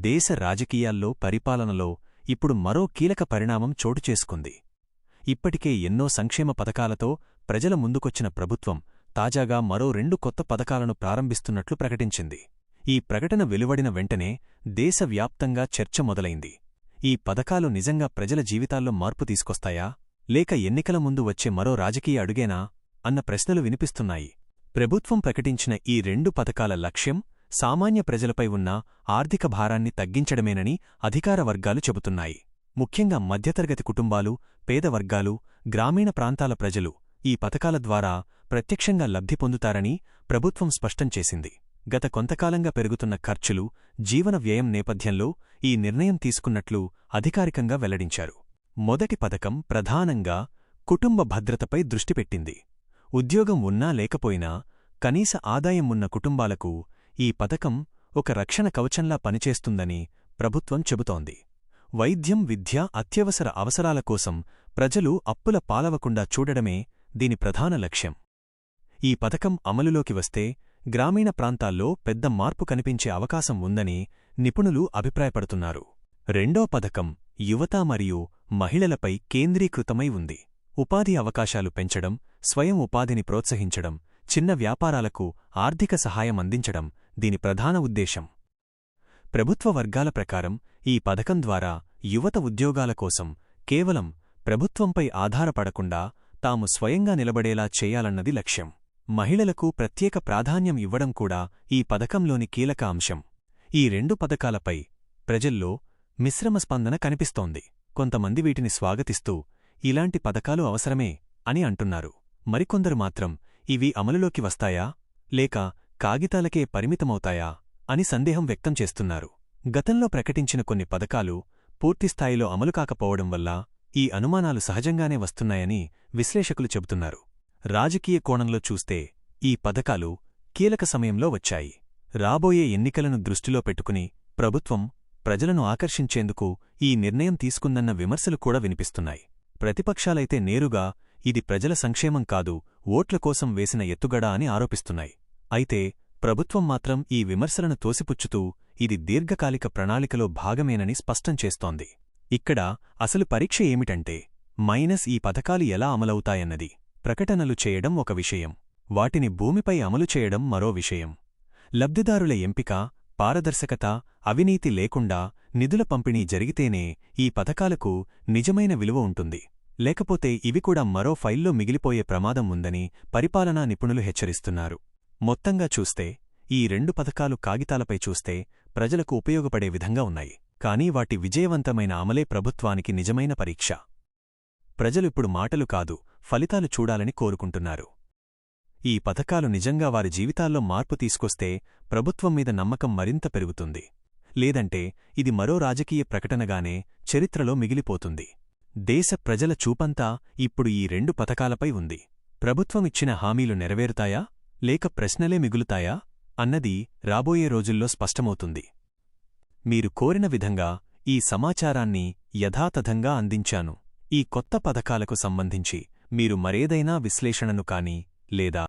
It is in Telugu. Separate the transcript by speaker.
Speaker 1: దేశ రాజకీయాల్లో పరిపాలనలో ఇప్పుడు మరో కీలక పరిణామం చోటుచేసుకుంది ఇప్పటికే ఎన్నో సంక్షేమ పథకాలతో ప్రజల ముందుకొచ్చిన ప్రభుత్వం తాజాగా మరో రెండు కొత్త పథకాలను ప్రారంభిస్తున్నట్లు ప్రకటించింది. ఈ ప్రకటన వెలువడిన వెంటనే దేశవ్యాప్తంగా చర్చ మొదలైంది. ఈ పథకాలు నిజంగా ప్రజల జీవితాల్లో మార్పు తీసుకొస్తాయా? లేక ఎన్నికల ముందు వచ్చే మరో రాజకీయ అడుగేనా? అన్న ప్రశ్నలు వినిపిస్తున్నాయి. ప్రభుత్వం ప్రకటించిన ఈ రెండు పథకాల లక్ష్యం సామాన్య ప్రజలపై ఉన్న ఆర్థిక భారాన్ని తగ్గించడమేనని అధికార వర్గాలు చెబుతున్నాయి. ముఖ్యంగా మధ్యతరగతి కుటుంబాలు పేద వర్గాలు గ్రామీణ ప్రాంతాల ప్రజలు ఈ పథకాల ద్వారా ప్రత్యక్షంగా లబ్ధి పొందుతారని ప్రభుత్వం స్పష్టం చేసింది. గత కొంతకాలంగా పెరుగుతున్న ఖర్చులు జీవన వ్యయం నేపథ్యంలో ఈ నిర్ణయం తీసుకున్నట్లు అధికారికంగా వెల్లడించారు. మొదటి పథకం ప్రధానంగా కుటుంబ భద్రతపై దృష్టిపెట్టింది ఉద్యోగం ఉన్నా లేకపోయినా కనీస ఆదాయం ఉన్న కుటుంబాలకు ఈ పథకం ఒక రక్షణ కవచంలా పనిచేస్తుందని ప్రభుత్వం చెబుతోంది. వైద్యం విద్య అత్యవసర అవసరాల కోసం ప్రజలు అప్పుల పాలవకుండా చూడడమే దీని ప్రధాన లక్ష్యం. ఈ పథకం అమలులోకి వస్తే గ్రామీణ ప్రాంతాల్లో పెద్ద మార్పు కనిపించే అవకాశం ఉందని నిపుణులు అభిప్రాయపడుతున్నారు. రెండో పథకం యువత మరియు మహిళలపై కేంద్రీకృతమై ఉంది. ఉపాధి అవకాశాలు పెంచడం స్వయం ఉపాధిని ప్రోత్సహించడం చిన్న వ్యాపారాలకు ఆర్థిక సహాయం అందించడం దీని ప్రధాన ఉద్దేశం. ప్రభుత్వ వర్గాల ప్రకారం ఈ పథకం ద్వారా యువత ఉద్యోగాల కోసం కేవలం ప్రభుత్వంపై ఆధారపడకుండా తాము స్వయంగా నిలబడేలా చేయాలన్నది లక్ష్యం. మహిళలకు ప్రత్యేక ప్రాధాన్యం ఇవ్వడం కూడా ఈ పథకంలోని కీలక అంశం. ఈ రెండు పథకాలపై ప్రజల్లో మిశ్రమ స్పందన కనిపిస్తోంది. కొంతమంది వీటిని స్వాగతిస్తూ ఇలాంటి పథకాలు అవసరమే అని అంటున్నారు. మరికొందరు మాత్రం ఇవి అమలులోకి వస్తాయా? లేక కాగితాలకే పరిమితమవుతాయా అని సందేహం వ్యక్తం చేస్తున్నారు. గతంలో ప్రకటించిన కొన్ని పథకాలు పూర్తిస్థాయిలో అమలు కాకపోవడం వల్ల ఈ అనుమానాలు సహజంగానే వస్తున్నాయని విశ్లేషకులు చెబుతున్నారు. రాజకీయ కోణంలో చూస్తే ఈ పథకాలు కీలక సమయంలో వచ్చాయి. రాబోయే ఎన్నికలను దృష్టిలో పెట్టుకుని ప్రభుత్వం ప్రజలను ఆకర్షించేందుకు ఈ నిర్ణయం తీసుకుందన్న విమర్శలు కూడా వినిపిస్తున్నాయి. ప్రతిపక్షాలైతే నేరుగా ఇది ప్రజల సంక్షేమం కాదు ఓట్ల కోసం వేసిన ఎత్తుగడ అని ఆరోపిస్తున్నాయి. అయితే ప్రభుత్వం మాత్రం ఈ విమర్శలను తోసిపుచ్చుతూ ఇది దీర్ఘకాలిక ప్రణాళికలో భాగమేనని స్పష్టం చేస్తోంది. ఇక్కడ అసలు పరీక్ష ఏమిటంటే మైనస్ ఈ పథకాలు ఎలా అమలవుతాయన్నది ప్రకటనలు చేయడం ఒక విషయం. వాటిని భూమిపై అమలు చేయడం మరో విషయం. లబ్ధిదారుల ఎంపిక పారదర్శకత అవినీతి లేకుండా నిధుల పంపిణీ జరిగితేనే ఈ పథకాలకు నిజమైన విలువ ఉంటుంది. లేకపోతే ఇవి కూడా మరో ఫైల్లో మిగిలిపోయే ప్రమాదం ఉందని పరిపాలనా నిపుణులు హెచ్చరిస్తున్నారు. మొత్తంగా చూస్తే ఈ రెండు పథకాలు కాగితాలపై చూస్తే ప్రజలకు ఉపయోగపడే విధంగా ఉన్నాయి. కానీ వాటి విజయవంతమైన అమలే ప్రభుత్వానికి నిజమైన పరీక్ష. ప్రజలిప్పుడు మాటలు కాదు ఫలితాలు చూడాలని కోరుకుంటున్నారు. ఈ పథకాలు నిజంగా వారి జీవితాల్లో మార్పు తీసుకొస్తే ప్రభుత్వం మీద నమ్మకం మరింత పెరుగుతుంది. లేదంటే ఇది మరో రాజకీయ ప్రకటనగానే చరిత్రలో మిగిలిపోతుంది. దేశ ప్రజల చూపంతా ఇప్పుడు ఈ రెండు పథకాలపై ఉంది. ప్రభుత్వం ఇచ్చిన హామీలు నెరవేరుతాయా? లేక ప్రశ్నలే మిగులుతాయా? అన్నది రాబోయే రోజుల్లో స్పష్టమవుతుంది. మీరు కోరిన విధంగా ఈ సమాచారాన్ని యథాతథంగా అందించాను. ఈ కొత్త పథకాలకు సంబంధించి మీరు మరేదైనా విశ్లేషణను కానీ లేదా